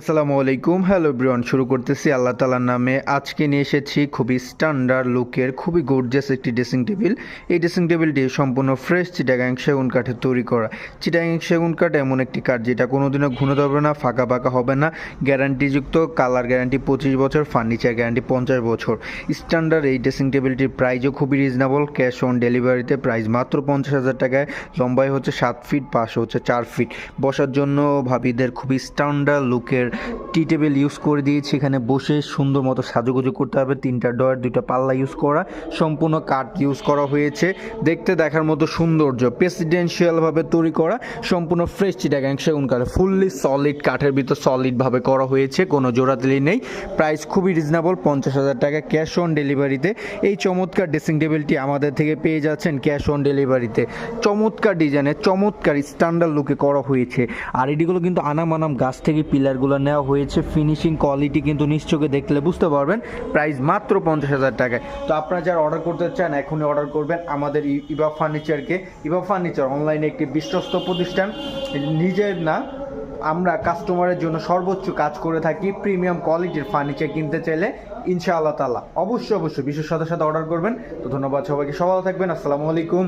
আসসালামু আলাইকুম। Hello Brian শুরু করতেছি আল্লাহ তালার নামে। আজকে নিয়ে এসেছি খুবই স্ট্যান্ডার্ড লুকের, খুবই গর্জিয়াস একটি ড্রেসিং টেবিল এই ড্রেসিং টেবিলটি সম্পূর্ণ ফ্রেশ চিটাগাং সেগুন কাঠে তৈরি করা। চিটাগাং সেগুন কাঠ এমন একটি কাঠ যেটা কোনোদিনও ঘুনোতে হবে না, ফাঁকা ফাঁকা হবে না। গ্যারান্টিযুক্ত কালার গ্যারান্টি পঁচিশ বছর ফার্নিচার গ্যারান্টি পঞ্চাশ বছর। স্ট্যান্ডার্ড এই ড্রেসিং টেবিলটির প্রাইসও খুবই রিজনেবল ক্যাশ অন ডেলিভারিতে প্রাইস মাত্র পঞ্চাশ হাজার টাকায়। লম্বাই হচ্ছে সাত ফিট পাশে হচ্ছে চার ফিট বসার জন্য ভাবিদের খুবই স্ট্যান্ডার্ড লুকের there টি টেবিল ইউজ করে দিয়েছি। এখানে বসে সুন্দর মতো সাজুগুজু করতে হবে। তিনটা ডয়ার দুইটা পাল্লা ইউজ করা, সম্পূর্ণ কাঠ ইউজ করা হয়েছে। দেখতে দেখার মতো সৌন্দর্য প্রেসিডেন্সিয়ালভাবে তৈরি করা, সম্পূর্ণ ফ্রেশ চিটাগাং সেগুন কাঠে ফুললি সলিড কাঠের ভিতর সলিডভাবে করা হয়েছে, কোনো জোড়াতেলি নেই। প্রাইস খুবই রিজনেবল পঞ্চাশ হাজার টাকা ক্যাশ অন ডেলিভারিতে এই চমৎকার ড্রেসিং টেবিলটি আমাদের থেকে পেয়ে যাচ্ছেন ক্যাশ অন ডেলিভারিতে চমৎকার ডিজাইনে চমৎকার স্ট্যান্ডার্ড লুকে করা হয়েছে। আর এটিগুলো কিন্তু আনাম আনাম গাছ থেকে পিলারগুলো নেওয়া হয়েছে। ফিনিশিং কোয়ালিটি কিন্তু নিশ্চয়ই দেখলে বুঝতে পারবেন প্রাইস মাত্র পঞ্চাশ হাজার টাকায়। তো আপনারা যারা অর্ডার করতে চান, এখনই অর্ডার করবেন আমাদের ইবা ফার্নিচারকে ইবা ফার্নিচার অনলাইনে একটি বিশ্বস্ত প্রতিষ্ঠান। নিজের না, আমরা কাস্টমারের জন্য সর্বোচ্চ কাজ করে থাকি প্রিমিয়াম কোয়ালিটির ফার্নিচার কিনতে চাইলে, ইনশাআল্লাহ তালা অবশ্যই অবশ্যই বিশ্বের সাথে সাথে অর্ডার করবেন। তো ধন্যবাদ সবাইকে, সবাই থাকবেন, আসসালামু আলাইকুম।